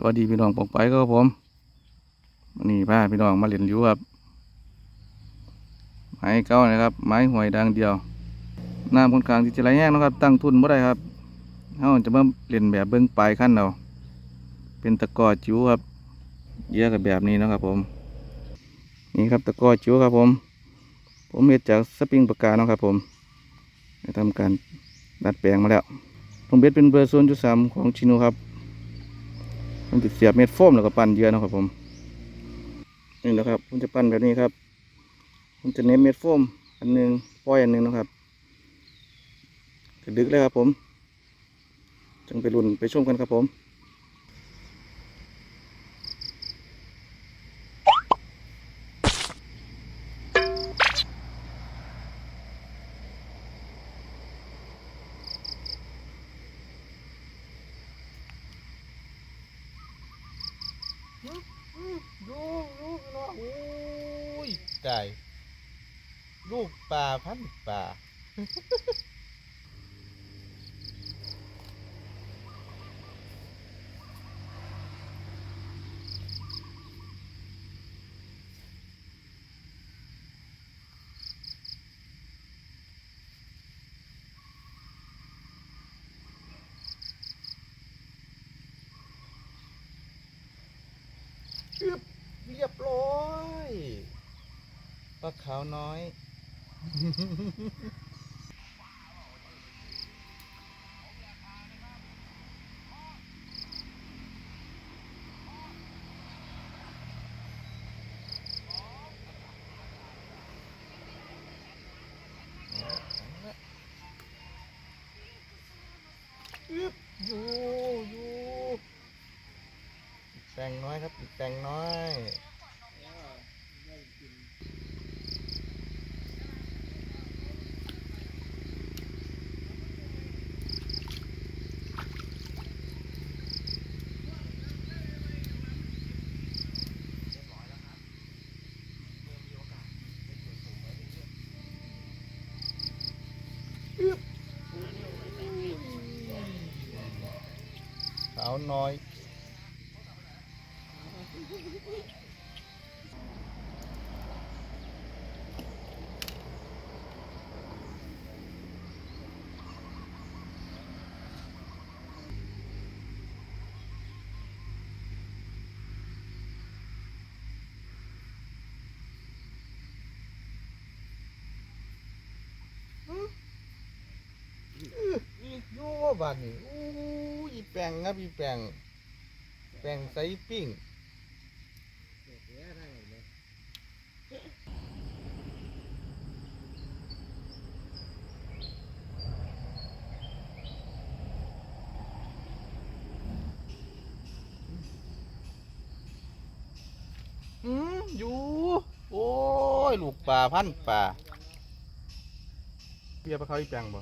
สวัสดีพี่น้องปองไปครับผมนนี้พาพี่น้องมาเรียนรู้ครับไม้เก้านะครับ ไม้หวยดังเดียวน้ำคนข้างที่จะไหลแห้งนะครับ ตั้งทุนบ่ได้ครับเราจะมาเรียนแบบเบิ้งปลายขั้นเราเป็นตะก้อจิ๋วครับเยอะกับแบบนี้นะครับผม นี่ครับตะก้อจิ๋วครับผม ผมเม็ดจากสปริงปากกาเนาะครับผมได้ทำการดัดแปลงมาแล้วผมเบ็ดเป็นเบอร์โซนจุดสามของชิโนครับ ผมจะเสียบเม็ดโฟมแล้วก็ปั้นเยื่อนะครับผมนี่นะครับผมจะปั้นแบบนี้ครับ ผมจะเน้นเม็ดโฟมอันหนึงปล่อยอันหนึงนะครับจะดึกเลยครับผม จึงไปรุ่นไปชมกันครับผม ดูดูพี่น้องโอ้ ยตาย ลูกปลาพันปลาอึบเรียบร้อย ปลาขาวน้อยอึบอยู่อยู่อีกแปลงน้อยครับอีกแปลงน้อย สาวน้อย นี่อยู่ว่า บานนี่อู้อีแปลงครับอีแปลงแปลงไซปิ้งอืมอยู่ โอ้ย ลูกปลาพันปลาเบียร์ปลาเขาอีแปลงบ่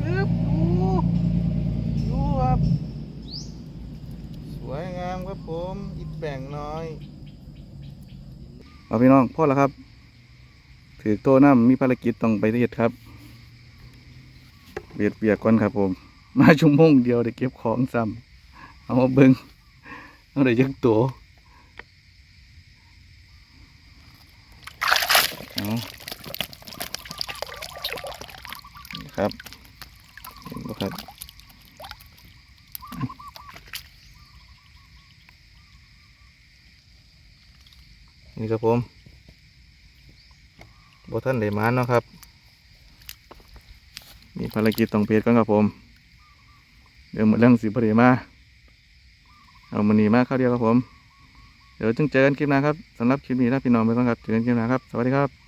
ปึ๊บดูดูครับ ส วยงามครับผมอีกแบ่งน้อยเอาพี่น้องพ่อแล้วครับ ถือโตน้ำมีภารกิจต้องไปเฮ็ดครับเบียดเบียกก่อนครับผม มาชั่วโมงเดียวได้เก็บของซ้ำเอามาเบิ้งเอาได้ยักตัวครับเห็นบ่ครับ นี่ครับผมบท่านเดมานเนาะครับ มีภารกิจต้องเพจกันครับผม เดี๋ยวหมดเรื่องสิบเดมา เอามันนีมาเข้าวเดียวครับผม เดี๋ยวจึงเจอกันคลิปหน้าครับสำหรับคลิปนี้นะพี่น้องไปก่อนครับ เจอกันคลิปหน้าครับ สวัสดีครับ